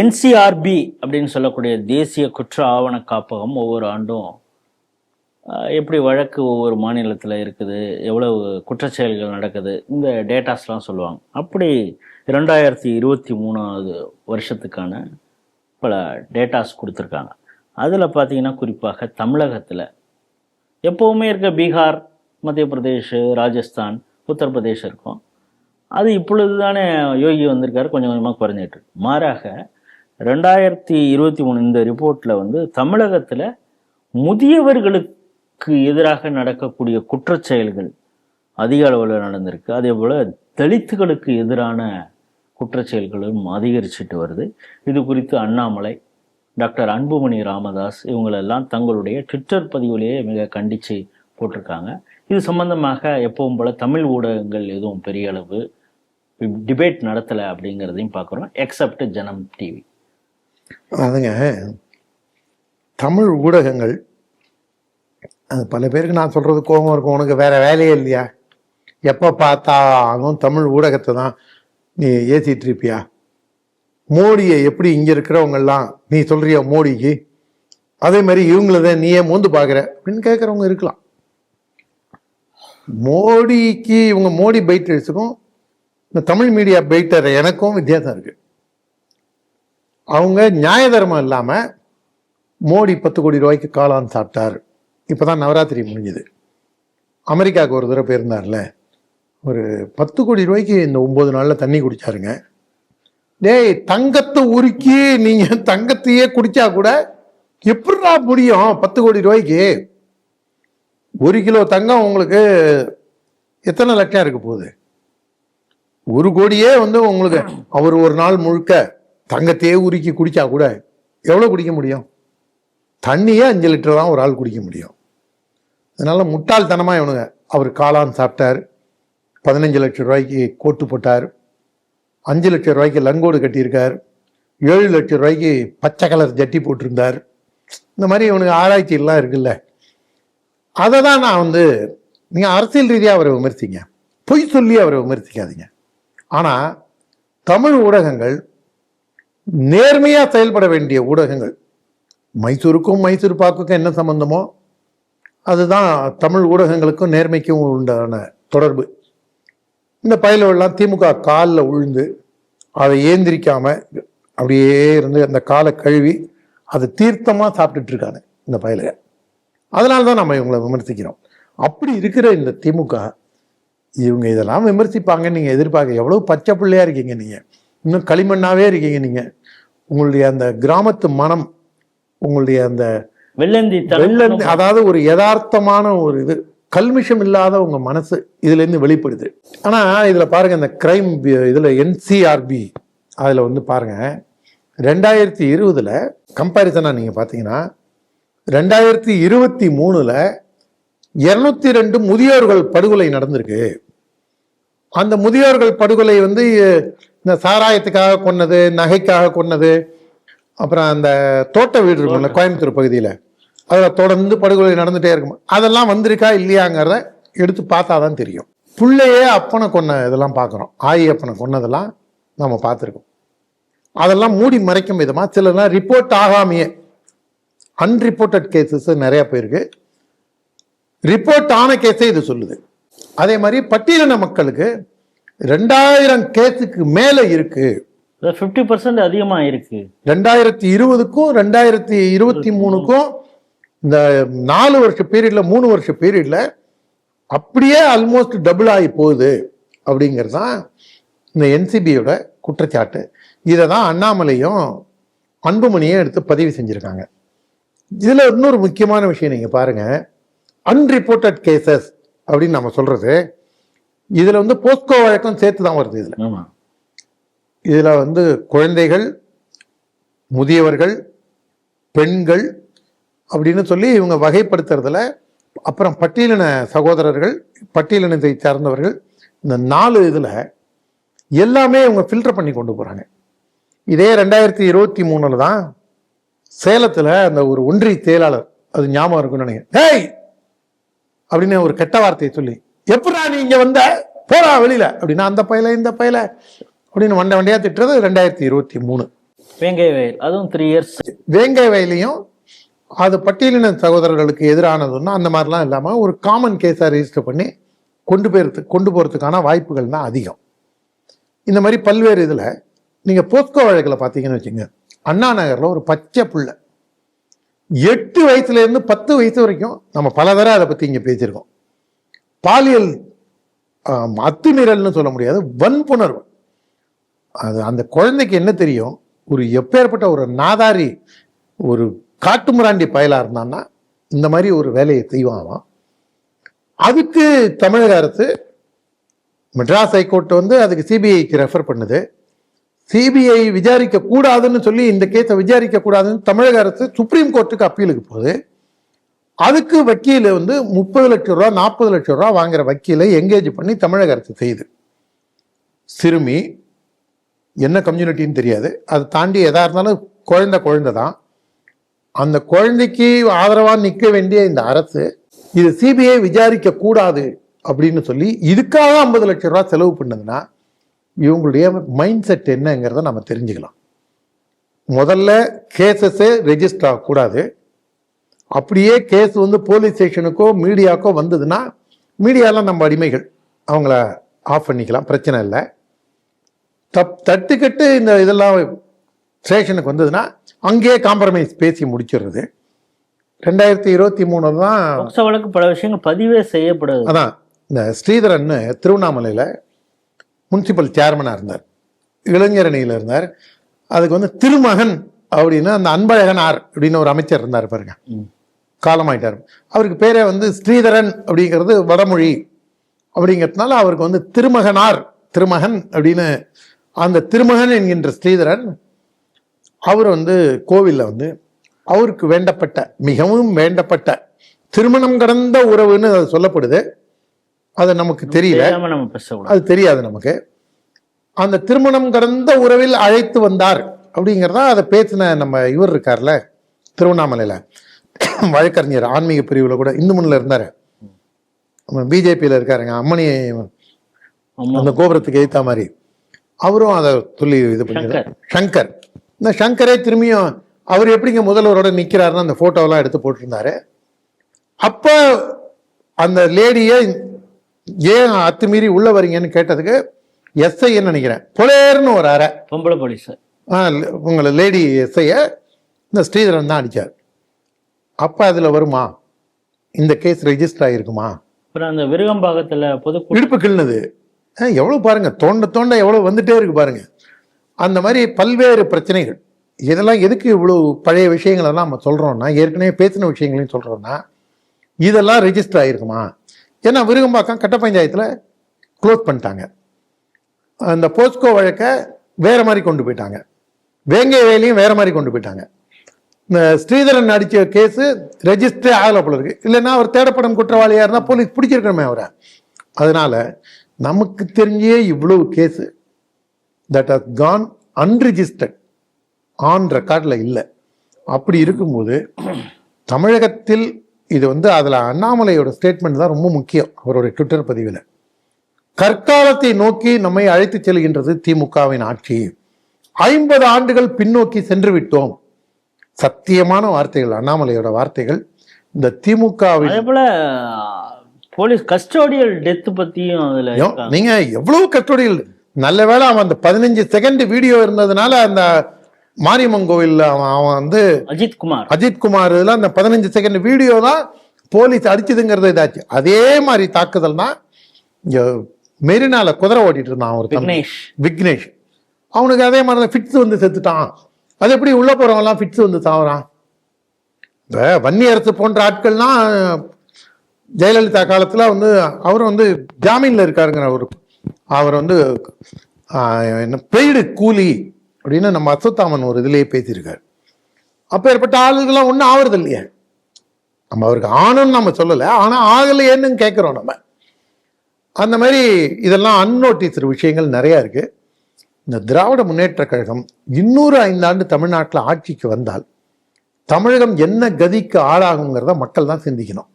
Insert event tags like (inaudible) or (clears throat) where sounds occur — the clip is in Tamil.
என்சிஆர்பி அப்படின்னு சொல்லக்கூடிய தேசிய குற்ற ஆவண காப்பகம் ஒவ்வொரு ஆண்டும் எப்படி வழக்கு ஒவ்வொரு மாநிலத்தில் இருக்குது எவ்வளவு குற்றச்செயல்கள் நடக்குது இந்த டேட்டாஸ்லாம் சொல்லுவாங்க. அப்படி இரண்டாயிரத்தி இருபத்தி மூணாவது வருஷத்துக்கான பல டேட்டாஸ் கொடுத்துருக்காங்க. அதில் பார்த்தீங்கன்னா குறிப்பாக தமிழகத்தில் எப்போவுமே இருக்க பீகார் மத்திய பிரதேஷ் ராஜஸ்தான் உத்தரப்பிரதேஷ் இருக்கும். அது இப்பொழுது தானே யோகி வந்திருக்காரு கொஞ்சம் கொஞ்சமாக குறைஞ்சிட்டு மாறாக ரெண்டாயிரத்தி இருபத்தி மூணு இந்த ரிப்போர்ட்டில் வந்து தமிழகத்தில் முதியவர்களுக்கு எதிராக நடக்கக்கூடிய குற்றச்செயல்கள் அதிக அளவில் நடந்திருக்கு. அதே போல் தலித்துகளுக்கு எதிரான குற்றச்செயல்களும் அதிகரிச்சுட்டு வருது. இது குறித்து அண்ணாமலை டாக்டர் அன்புமணி ராமதாஸ் இவங்களெல்லாம் தங்களுடைய ட்விட்டர் பதிவுலேயே மிக கண்டித்து போட்டிருக்காங்க. இது சம்பந்தமாக எப்பவும் போல் தமிழ் ஊடகங்கள் எதுவும் பெரிய அளவு டிபேட் நடத்தலை அப்படிங்கிறதையும் பார்க்குறோம் எக்ஸப்ட் ஜனம் டிவி. அதுங்க தமிழ் ஊடகங்கள் அது பல பேருக்கு நான் சொல்கிறது கோபம் இருக்கும். உனக்கு வேற வேலையே இல்லையா? எப்போ பார்த்தாலும் தமிழ் ஊடகத்தை தான் நீ ஏற்றிட்டு இருப்பியா? மோடியை எப்படி இங்கே இருக்கிறவங்கெல்லாம் நீ சொல்கிறியா மோடிக்கு? அதே மாதிரி இவங்களத நீயே மோந்து பார்க்குற அப்படின்னு கேட்குறவங்க இருக்கலாம். மோடிக்கு இவங்க மோடி பைட்டர்ஸுக்கும் இந்த தமிழ் மீடியா பைட்டர் எனக்கும் வித்தியாசம் இருக்குது அவங்க நியாய தர்மம் இல்லாமல் மோடி பத்து கோடி ரூபாய்க்கு காளான் சாப்பிட்டார். இப்பதான் நவராத்திரி முடிஞ்சுது. அமெரிக்காவுக்கு ஒரு தடவை போயிருந்தார்ல. ஒரு பத்து கோடி ரூபாய்க்கு இந்த ஒம்பது நாளில் தண்ணி குடித்தாருங்க டேய் தங்கத்தை உருக்கி நீங்கள் தங்கத்தையே குடித்தா கூட எப்படிடா முடியும் பத்து கோடி ரூபாய்க்கு? ஒரு கிலோ தங்கம் உங்களுக்கு எத்தனை லட்சம் இருக்க போகுது? ஒரு கோடியே வந்து உங்களுக்கு அவர் ஒரு நாள் முழுக்க தங்கத்தையே உருக்கி குடித்தா கூட எவ்வளோ குடிக்க முடியும்? தண்ணியே அஞ்சு லிட்டர் தான் ஒரு ஆள் குடிக்க முடியும். அதனால் முட்டாள்தனமாக இவனுங்க. அவர் காளான் சாப்பிட்டார். பதினஞ்சு லட்சம் ரூபாய்க்கு கோட்டு போட்டார். அஞ்சு லட்சம் ரூபாய்க்கு லங்கோடு கட்டியிருக்கார். ஏழு லட்சம் ரூபாய்க்கு பச்சை கலர் ஜட்டி போட்டிருந்தார். இந்த மாதிரி இவனுக்கு ஆராய்ச்சியெல்லாம் இருக்குல்ல. அதை தான் நான் வந்து நீங்கள் அரசியல் ரீதியாக அவரை விமர்சிங்க. பொய் சொல்லி அவரை விமர்சிக்காதீங்க. ஆனால் தமிழ் ஊடகங்கள் நேர்மையாக செயல்பட வேண்டிய ஊடகங்கள். மைசூருக்கும் மைசூர் பாக்குக்கும் என்ன சம்பந்தமோ அதுதான் தமிழ் ஊடகங்களுக்கும் நேர்மைக்கும் உண்டான தொடர்பு. இந்த பயலுவெல்லாம் திமுக காலில் விழுந்து அதை ஏந்திரிக்காம அப்படியே இருந்து அந்த காலை கழுவி அதை தீர்த்தமாக சாப்பிட்டுட்டு இருக்காங்க இந்த பயலுக அதனால தான் நம்ம இவங்களை விமர்சிக்கிறோம். அப்படி இருக்கிற இந்த திமுக இவங்க இதெல்லாம் விமர்சிப்பாங்கன்னு நீங்கள் எதிர்பார்க்க எவ்வளோ பச்சை பிள்ளையா இருக்கீங்க நீங்கள் இன்னும் களிமண்ணாவே இருக்கீங்க நீங்கள் உங்களுடைய அந்த கிராமத்து மனம் உங்களுடைய அந்த வெள்ளந்தி அதாவது ஒரு யதார்த்தமான ஒரு இது. கல்மிஷம் இல்லாத உங்க மனசு இதுல இருந்து வெளிப்படுது. ஆனா இதுல பாருங்க இந்த கிரைம் இதுல என்சிஆர்பி அதுல வந்து பாருங்க ரெண்டாயிரத்தி இருபதுல கம்பாரிசனா நீங்க பாத்தீங்கன்னா ரெண்டாயிரத்தி இருபத்தி மூணுல இருநூத்தி ரெண்டு முதியோர்கள் படுகொலை நடந்திருக்கு. அந்த முதியோர்கள் படுகொலை வந்து இந்த சாராயத்துக்காக கொன்னது நகைக்காக கொன்னது. அப்புறம் அந்த தோட்ட வீடு இருக்கும்ல கோயம்புத்தூர் பகுதியில். அதில் தொடர்ந்து படுகொலை நடந்துட்டே இருக்கும். அதெல்லாம் வந்திருக்கா இல்லையாங்கிறத எடுத்து பார்த்தா தான் தெரியும். புள்ளையே அப்பனை கொன்ன இதெல்லாம் பார்க்குறோம். ஆயி அப்பனை கொன்னதெல்லாம் நம்ம பார்த்துருக்கோம். அதெல்லாம் மூடி மறைக்கும் விதமாக சிலர்லாம் ரிப்போர்ட் ஆகாமையே. அன்ரிப்போர்ட்டட் கேசஸ் நிறைய போயிருக்கு. ரிப்போர்ட் ஆன கேஸே இது சொல்லுது. அதே மாதிரி பட்டியலின மக்களுக்கு ரெண்டாயிரம் கேஸுக்கு மேலே இருக்கு. ஃபிஃப்டி பர்சன்ட் அதிகமாக இருக்கு ரெண்டாயிரத்தி இருபதுக்கும் ரெண்டாயிரத்தி இருபத்தி மூணுக்கும் இந்த நாலு வருஷ பீரியட்ல மூணு வருஷ பீரியட்ல அப்படியே ஆல்மோஸ்ட் டபுள் ஆகி போகுது அப்படிங்கிறது தான் இந்த என்சிபியோட குற்றச்சாட்டு. இதை தான் அண்ணாமலையும் அன்புமணியும் எடுத்து பதிவு செஞ்சிருக்காங்க. இதுல இன்னொரு முக்கியமான விஷயம் நீங்க பாருங்க. அன்ரிப்போர்ட்டட் கேசஸ் அப்படின்னு நம்ம சொல்றது இதுல வந்து போஸ்கோ வழக்கம் சேர்த்து தான் வருது இதுல. இதுல வந்து குழந்தைகள் முதியவர்கள் பெண்கள் அப்படின்னு சொல்லி இவங்க வகைப்படுத்துறதுல அப்புறம் பட்டியலின சகோதரர்கள் பட்டியலினத்தை சார்ந்தவர்கள் இந்த நாலு இதுல எல்லாமே இவங்க ஃபில்டர் பண்ணி கொண்டு போறாங்க. இதே ரெண்டாயிரத்தி இருபத்தி மூணுல தான் சேலத்துல அந்த ஒரு ஒன்றிய செயலாளர் அது ஞாபகம் இருக்கும்னு நினைக்கிறேன். டேய்! அப்படின்னு ஒரு கெட்ட வார்த்தையை சொல்லி எப்படா நீ இங்க வந்த? போடா வெளியில. அப்படின்னா அந்த பையல இந்த பையல. அப்படின்னு வண்ட வண்டியா திட்டுறது ரெண்டாயிரத்தி இருபத்தி மூணு. வேங்கை வயல். அதுவும் த்ரீ இயர்ஸ் வேங்கை வயலையும் அது பட்டியலின சகோதரர்களுக்கு எதிரானதுன்னா அந்த மாதிரிலாம் இல்லாமல் ஒரு காமன் கேஸாக ரெஜிஸ்டர் பண்ணி கொண்டு போயிறது கொண்டு போகிறதுக்கான வாய்ப்புகள் தான் அதிகம். இந்த மாதிரி பல்வேறு இதில் நீங்கள் போஸ்கோ வழக்கில் பார்த்தீங்கன்னு வச்சுங்க அண்ணா நகரில் ஒரு பச்சை புள்ள. எட்டு வயசுலேருந்து பத்து வயசு வரைக்கும் நம்ம பல தடவை அதை பற்றி இங்கே பேசியிருக்கோம். பாலியல் அத்துமீறல்னு சொல்ல முடியாது வன்புணர்வு. அது அந்த குழந்தைக்கு என்ன தெரியும்? ஒரு எப்பேற்பட்ட ஒரு நாதாரி ஒரு காட்டுமிராண்டி பயலாக இருந்தான்னா இந்த மாதிரி ஒரு வேலையை செய்வான் அதுக்கு தமிழக அரசு மெட்ராஸ் ஹைகோர்ட் வந்து அதுக்கு சிபிஐக்கு ரெஃபர் பண்ணுது. சிபிஐ விசாரிக்க கூடாதுன்னு சொல்லி இந்த கேஸை விசாரிக்க கூடாதுன்னு தமிழக அரசு சுப்ரீம் கோர்ட்டுக்கு அப்பீலுக்கு போகுது. அதுக்கு வக்கீல் வந்து முப்பது லட்சம் ரூபா நாற்பது லட்சம் ரூபா வாங்குற வக்கீலை எங்கேஜ் பண்ணி தமிழக அரசு செய்யுது. சிறுமி என்ன கம்யூனிட்டின்னு தெரியாது. அதை தாண்டி எதா இருந்தாலும் குழந்தை குழந்தை தான். அந்த குழந்தைக்கு ஆதரவாக நிற்க வேண்டிய இந்த அரசு இது சிபிஐ விசாரிக்க கூடாது அப்படின்னு சொல்லி இதுக்காக ஐம்பது லட்சம் ரூபா செலவு பண்ணதுன்னா இவங்களுடைய மைண்ட் செட் என்னங்கிறத நம்ம தெரிஞ்சுக்கலாம். முதல்ல கேசஸே ரெஜிஸ்டர் ஆகக்கூடாது. அப்படியே கேஸ் வந்து போலீஸ் ஸ்டேஷனுக்கோ மீடியாக்கோ வந்ததுன்னா மீடியாலாம் நம்ம அடிமைகள். அவங்கள ஆஃப் பண்ணிக்கலாம் பிரச்சனை இல்லை. தப் தட்டுக்கட்டு இந்த இதெல்லாம் ஸ்டேஷனுக்கு வந்ததுன்னா அங்கேயே காம்ப்ரமைஸ் பேசி முடிச்சிடுறது. ரெண்டாயிரத்தி இருபத்தி மூணு தான் வழக்கு பல விஷயங்கள் பதிவே செய்யப்படுது. அதான் இந்த ஸ்ரீதரன் திருவண்ணாமலையில் முனிசிபல் சேர்மனாக இருந்தார். இளைஞரணியில் இருந்தார். அதுக்கு வந்து திருமகன் அப்படின்னு அந்த அன்பழகனார் அப்படின்னு ஒரு அமைச்சர் இருந்தார் பாருங்க. காலமாயிட்டார். அவருக்கு பேரே வந்து ஸ்ரீதரன் அப்படிங்கிறது வடமொழி அப்படிங்கிறதுனால அவருக்கு வந்து திருமகனார் திருமகன் அப்படின்னு அந்த திருமகன் என்கின்ற ஸ்ரீதரன் அவர் வந்து கோவில்ல வந்து அவருக்கு வேண்டப்பட்ட மிகவும் வேண்டப்பட்ட திருமணம் கடந்த உறவுன்னு அது சொல்லப்படுது. அது நமக்கு தெரியல. அது தெரியாது நமக்கு. அந்த திருமணம் கடந்த உறவில் அழைத்து வந்தார் அப்படிங்கிறதா அதை பேசின நம்ம இவர் இருக்கார்ல திருவண்ணாமலையில். (clears throat) வழக்கறிஞர் ஆன்மீக பிரிவில் கூட இந்து முன்னில் இருந்தார். பிஜேபியில் இருக்காருங்க அம்மணி அந்த கோபுரத்துக்கு எய்த்த மாதிரி. அவரும் அதை சொல்லி இது பண்ணிடுறார் சங்கர். இந்த சங்கரே திரும்பியும் அவர் எப்படிங்க முதல்வரோட நிற்கிறாருன்னு அந்த ஃபோட்டோவெல்லாம் எடுத்து போட்டிருந்தாரு. அப்போ அந்த லேடியை ஏன் அத்துமீறி உள்ள வரீங்கன்னு கேட்டதுக்கு எஸ்ஐன்னு நினைக்கிறேன் புலேர்னு ஒரு அறை. பொம்பளை போலீஸ் உங்களை லேடி எஸ்ஐய இந்த ஸ்ரீதரன் தான் அடிச்சார். அப்போ அதில் வருமா? இந்த கேஸ் ரெஜிஸ்டர் ஆகிருக்குமா அப்புறம் அந்த விருகம்பாக்கத்துல பொதுக்கூட்டம் இடுப்பு கிள்ளுது. எவ்வளோ பாருங்க தோண்ட தோண்ட எவ்வளோ வந்துட்டே இருக்கு பாருங்க. அந்த மாதிரி பல்வேறு பிரச்சனைகள். இதெல்லாம் எதுக்கு இவ்வளோ பழைய விஷயங்களெல்லாம் நம்ம சொல்கிறோம்னா ஏற்கனவே பேசின விஷயங்களையும் சொல்கிறோம்னா இதெல்லாம் ரெஜிஸ்டர் ஆகிருக்குமா ஏன்னா விருகம்பாக்கம் கட்ட பஞ்சாயத்தில் க்ளோஸ் பண்ணிட்டாங்க. அந்த போஸ்கோ வழக்கை வேற மாதிரி கொண்டு போயிட்டாங்க. வேங்கை வேலையும் வேற மாதிரி கொண்டு போயிட்டாங்க. ஸ்ரீதரன் நடித்த கேஸு ரெஜிஸ்டரே ஆகலை போல இருக்கு. இல்லைன்னா அவர் தேடப்படும் குற்றவாளியாக இருந்தால் போலீஸ் பிடிச்சிருக்கணுமே அவரை. அதனால் நமக்கு தெரிஞ்சே இவ்வளவு case that has gone unregistered on ரெக்கார்டில் இல்லை. அப்படி இருக்கும்போது தமிழகத்தில் இது வந்து அதில் அண்ணாமலையோட ஸ்டேட்மெண்ட் தான் ரொம்ப முக்கியம் அவருடைய ட்விட்டர் பதிவில். கற்காலத்தை நோக்கி நம்மை அழைத்து செல்கின்றது திமுகவின் ஆட்சி. ஐம்பது ஆண்டுகள் பின்னோக்கி சென்று விட்டோம். சத்தியமான வார்த்தைகள் அண்ணாமலையோட வார்த்தைகள் இந்த திமுகவின் போல போலீஸ் கஸ்டோடியல் டெத் பத்தியும் அதுல. நீங்க எவ்வளவு கட்டுரைகள் நல்ல வேளை அவன் அந்த பதினஞ்சு செகண்ட் வீடியோ இருந்ததுனால அந்த மாரியம்மன் கோவில்ல அவன் அவன் வந்து அஜித் குமார். அஜித் குமார் இதுல அந்த பதினஞ்சு செகண்ட் வீடியோ தான் போலீஸ் அடிச்சதுங்கிறது இதாச்சு. அதே மாதிரி தாக்குதல் தான் இங்க மெரினால குதிரை ஓட்டிட்டு இருந்தான் ஒரு விக்னேஷ். விக்னேஷ். அவனுக்கு அதே மாதிரி தான் ஃபிட்ஸ் வந்து செத்துட்டான். அது எப்படி உள்ளே போறவங்கலாம் ஃபிட்ஸ் வந்து தாவறான் இந்த வன்னி அரசு போன்ற ஆட்கள்லாம் ஜெயலலிதா காலத்தில் வந்து அவர் வந்து ஜாமீனில் இருக்காருங்கிற ஒரு அவர் வந்து என்ன பெய்டு கூலி அப்படின்னு நம்ம அசோத்தாமன் ஒரு இதுலேயே பேசியிருக்காரு. அப்போ ஏற்பட்ட ஆளுகள்லாம் ஒன்றும் ஆவறது இல்லையே. நம்ம அவருக்கு ஆணும்னு நம்ம சொல்லலை ஆனால் ஆகலையேன்னு கேட்குறோம் நம்ம. அந்த மாதிரி இதெல்லாம் அன்னோட்டீஸ்டு விஷயங்கள் நிறையா இருக்குது இந்த திராவிட முன்னேற்ற கழகம் இன்னொரு ஐந்தாண்டு தமிழ்நாட்டில் ஆட்சிக்கு வந்தால் தமிழகம் என்ன கதிக்கு ஆளாகுங்கிறத மக்கள் தான் சிந்திக்கணும்.